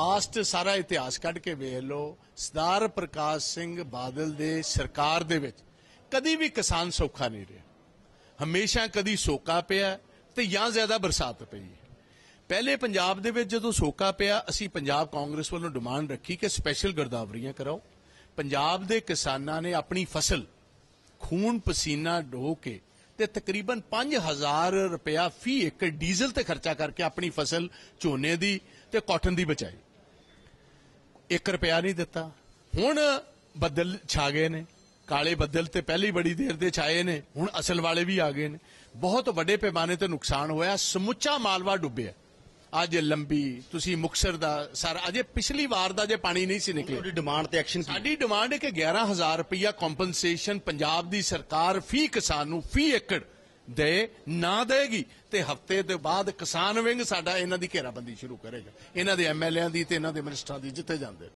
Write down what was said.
Past ਸਾਰਾ ਇਤਿਹਾਸ ਕੱਢ ਕੇ ਵੇਖ ਲਓ, ਸਰਦਾਰ ਪ੍ਰਕਾਸ਼ ਸਿੰਘ ਬਾਦਲ ਦੇ ਸਰਕਾਰ ਦੇ ਵਿੱਚ ਕਦੀ ਵੀ ਕਿਸਾਨ ਸੌਖਾ ਨਹੀਂ ਰਿਹਾ। ਹਮੇਸ਼ਾ ਕਦੀ ਸੋਕਾ ਪਿਆ ਤੇ ਜਾਂ ਜ਼ਿਆਦਾ ਬਰਸਾਤ ਪਈ ਪਹਿਲੇ ਪੰਜਾਬ ਦੇ ਵਿੱਚ ਜਦੋਂ ਸੋਕਾ ਪਿਆ, ਅਸੀਂ ਪੰਜਾਬ ਕਾਂਗਰਸ ਵੱਲੋਂ ਡਿਮਾਂਡ ਰੱਖੀ ਕਿ ਸਪੈਸ਼ਲ ਗਰਦਾਵਰੀਆਂ ਕਰਾਓ। ਪੰਜਾਬ ਦੇ ਕਿਸਾਨਾਂ ਨੇ ਆਪਣੀ ਫਸਲ ਖੂਨ ਪਸੀਨਾ ਡੋ ਕੇ ਤੇ ਤਕਰੀਬਨ 5000 ਰੁਪਇਆ ਫੀ ਏਕੜ ਡੀਜ਼ਲ ਤੇ ਖਰਚਾ ਕਰਕੇ ਆਪਣੀ ਫਸਲ ਝੋਨੇ ਦੀ ਤੇ ਕਾਟਨ ਦੀ ਬਚਾਈ। 1 ਰੁਪਿਆ ਨਹੀਂ ਦਿੱਤਾ। ਹੁਣ ਬੱਦਲ ਛਾ ਗਏ ਨੇ। ਕਾਲੇ ਬੱਦਲ ਤੇ ਪਹਿਲੇ ਬੜੀ ਦੇਰ ਦੇ ਛਾਏ ਨੇ। ਹੁਣ ਅਸਲ ਵਾਲੇ ਵੀ ਆ ਗਏ ਨੇ। ਬਹੁਤ ਵੱਡੇ ਪੈਮਾਨੇ ਤੇ ਨੁਕਸਾਨ ਹੋਇਆ। ਸਮੁੱਚਾ ਮਾਲਵਾ ਡੁੱਬਿਆ। ਅੱਜ ਲੰਬੀ ਤੁਸੀਂ ਮੁਕਸਰ ਦਾ ਸਾਰਾ ਅਜੇ ਪਿਛਲੀ ਵਾਰ ਦਾ ਜੇ ਪਾਣੀ ਨਹੀਂ ਸੀ ਨਿਕਲਿਆ। ਤੁਹਾਡੀ ਡਿਮਾਂਡ ਤੇ ਐਕਸ਼ਨ ਸਾਡੀ ਡਿਮਾਂਡ ਹੈ ਕਿ 11000 ਰੁਪਇਆ ਕੰਪਨਸੇਸ਼ਨ ਪੰਜਾਬ ਦੀ ਸਰਕਾਰ ਫੀ ਕਿਸਾਨ ਨੂੰ ਫੀ ਏਕੜ ਦੇ ਨਾ ਦੇਗੀ। ਤੇ ਹਫ਼ਤੇ ਦੇ ਬਾਅਦ ਕਿਸਾਨ ਵਿੰਗ ਸਾਡਾ ਇਹਨਾਂ ਦੀ ਘੇਰਾਬੰਦੀ ਸ਼ੁਰੂ ਕਰੇਗਾ। ਇਹਨਾਂ ਦੇ ਐਮਐਲਏਆਂ ਦੀ ਤੇ ਇਹਨਾਂ ਦੇ ਮਿਨਿਸਟਰਾਂ ਦੀ ਜਿੱਥੇ ਜਾਂਦੇ